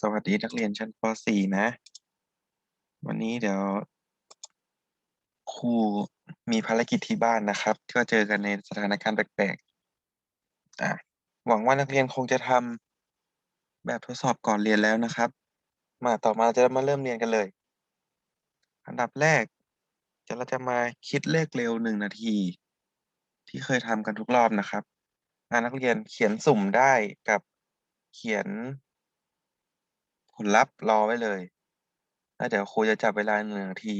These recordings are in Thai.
สวัสดีนักเรียนชั้นป .4 นะ วันนี้เดี๋ยวครูมีภารกิจที่บ้านนะครับก็เจอกันในสถานการณ์แปลกๆอะหวังว่านักเรียนคงจะทำแบบทดสอบก่อนเรียนแล้วนะครับ มาต่อมาจะมาเริ่มเรียนกันเลย อันดับแรกจะเราจะมาคิดเลขเร็วหนึ่งนาที ที่เคยทำกันทุกรอบนะครับนักเรียนเขียนสุ่มได้กับเขียน ผลลัพธ์รอไว้เลย แล้วเดี๋ยวครูจะจับเวลาหนึ่งนาที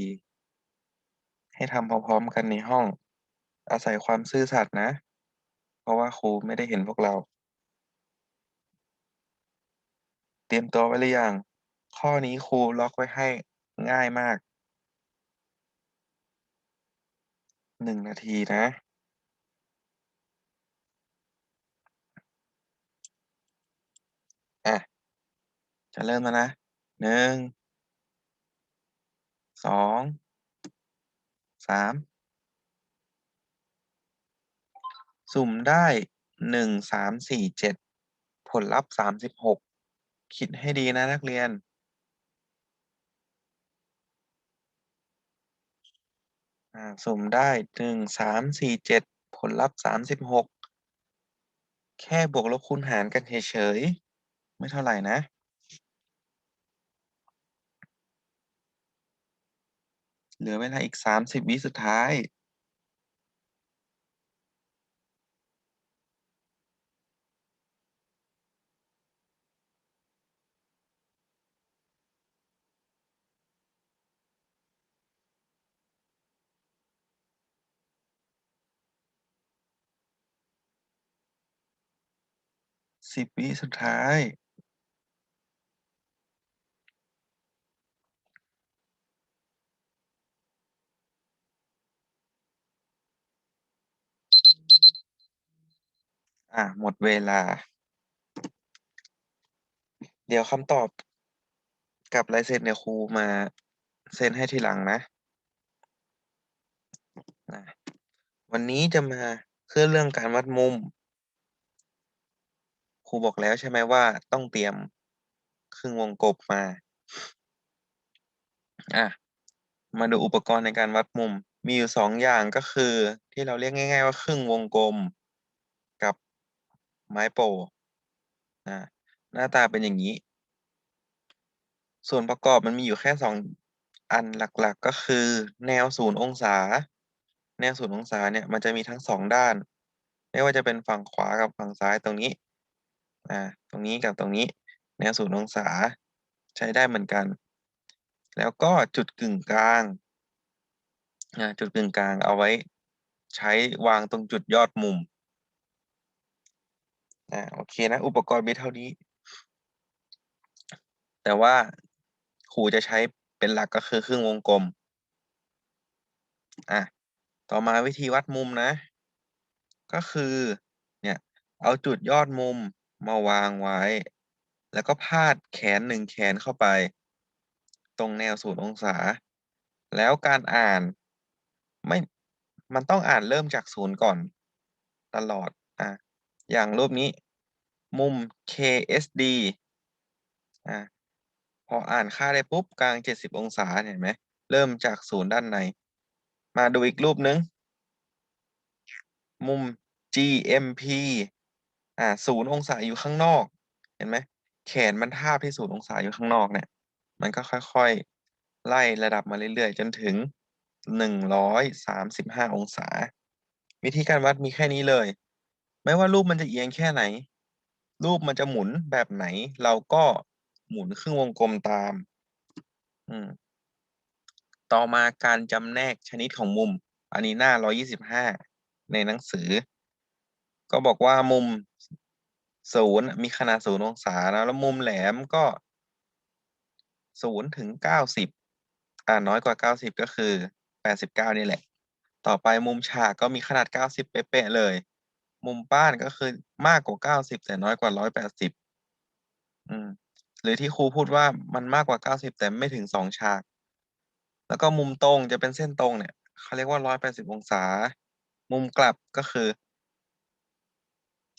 ให้ทำพร้อมๆกันในห้อง อาศัยความซื่อสัตย์นะ เพราะว่าครูไม่ได้เห็นพวกเรา เตรียมตัวไว้หรือยัง ข้อนี้ครูล็อกไว้ให้ง่ายมาก หนึ่งนาทีนะอะ จะเริ่มแล้วนะหนึ่งสองสามสุ่มได้หนึ่งสามสี่เจ็ดผลลัพธ์สามสิบหกคิดให้ดีนะนักเรียน สุ่มได้หนึ่งสามสี่เจ็ดผลลัพธ์สามสิบหกแค่บวกลบคูณหารกันเฉยๆไม่เท่าไหร่นะ เหลือเวลาอีกสามสิบวิสุดท้าย สิบวิสุดท้าย อะหมดเวลา เดี๋ยวคำตอบกับลายเซ็นเดี๋ยวครูมาเซ็นให้ทีหลังนะนะ วันนี้จะมาเพื่อเรื่องการวัดมุม ครูบอกแล้วใช่ไหมว่าต้องเตรียมครึ่งวงกบมา อะ มาดูอุปกรณ์ในการวัดมุม มีอยู่สองอย่างก็คือที่เราเรียกง่าย ๆ ว่าครึ่งวงกลม ไม้โป่อ่าหน้าตาเป็นอย่างนี้ ส่วนประกอบมันมีอยู่แค่สองอันหลักๆก็คือ แนวศูนย์องศา แนวศูนย์องศาเนี่ยมันจะมีทั้งสองด้าน ไม่ว่าจะเป็นฝั่งขวากับฝั่งซ้ายตรงนี้อ่าตรงนี้กับตรงนี้ แนวศูนย์องศาใช้ได้เหมือนกัน แล้วก็จุดกึ่งกลางจุดกึ่งกลางเอาไว้ใช้วางตรงจุดยอดมุม อ่าโอเคนะ อุปกรณ์มีเท่านี้ แต่ว่าครูจะใช้เป็นหลักก็คือครึ่งวงกลม อะ ต่อมาวิธีวัดมุมนะ ก็คือ เนี่ย เอาจุดยอดมุมมาวางไว้ แล้วก็พาดแขนหนึ่งแขนเข้าไป ตรงแนวศูนย์องศา แล้วการอ่านไม่ มันต้องอ่านเริ่มจากศูนย์ก่อน ตลอด อะ อย่างรูปนี้ มุม KSD อะพออ่านค่าได้ปุ๊บกลางเจ็ดสิบองศาเห็นไหมเริ่มจากศูนย์ด้านใน มาดูอีกรูปนึง มุม GMP อ่าศูนย์องศาอยู่ข้างนอก เห็นไหมแขนมันทาบที่ศูนย์องศาอยู่ข้างนอกเนี่ย มันก็ค่อยๆ ไล่ระดับมาเรื่อยๆ จนถึงหนึ่งร้อยสามสิบห้าองศา วิธีการวัดมีแค่นี้เลย ไม่ว่ารูปมันจะเอียงแค่ไหน รูปมันจะหมุนแบบไหน เราก็หมุนครึ่งวงกลมตาม อืม ต่อมาการจำแนกชนิดของมุม อันนี้หน้า 125 ในหนังสือ ก็บอกว่ามุมศูนย์มีขนาดศูนย์องศานะแล้วมุมแหลมก็ศูนย์ถึงเก้าสิบอ่าน้อยกว่าเก้าสิบก็คือแปดสิบเก้านี่แหละ ต่อไปมุมฉากก็มีขนาดเก้าสิบเป๊ะๆเลย มุมป้านก็คือมากกว่าเก้าสิบแต่น้อยกว่าร้อยแปดสิบอืม หรือที่ครูพูดว่ามันมากกว่าเก้าสิบแต่ไม่ถึงสองฉาก แล้วก็มุมตรงจะเป็นเส้นตรงเนี่ยเขาเรียกว่าร้อยแปดสิบองศา มุมกลับก็คือ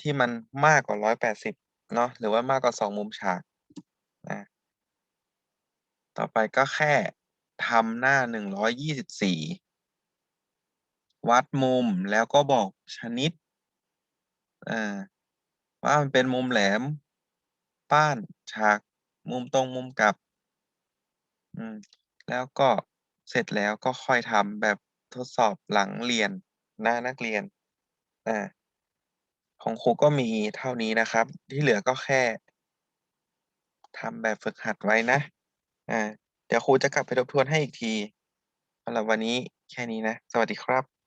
ที่มันมากกว่าร้อยแปดสิบเนาะหรือว่ามากกว่าสองมุมฉากอาต่อไปก็แค่ทำหน้า124วัดมุมแล้วก็บอกชนิด อาว่ามันเป็นมุมแหลม ป้าน ฉาก มุมตรง มุมกลับ อืม แล้วก็เสร็จแล้วก็ค่อยทำแบบทดสอบหลังเรียนหนะนักเรียนอาของครูก็มีเท่านี้นะครับ ที่เหลือก็แค่ทำแบบฝึกหัดไว้นะอาเดี๋ยวครูจะกลับไปทบทวนให้อีกทีสำหรับวันนี้แค่นี้นะ สวัสดีครับ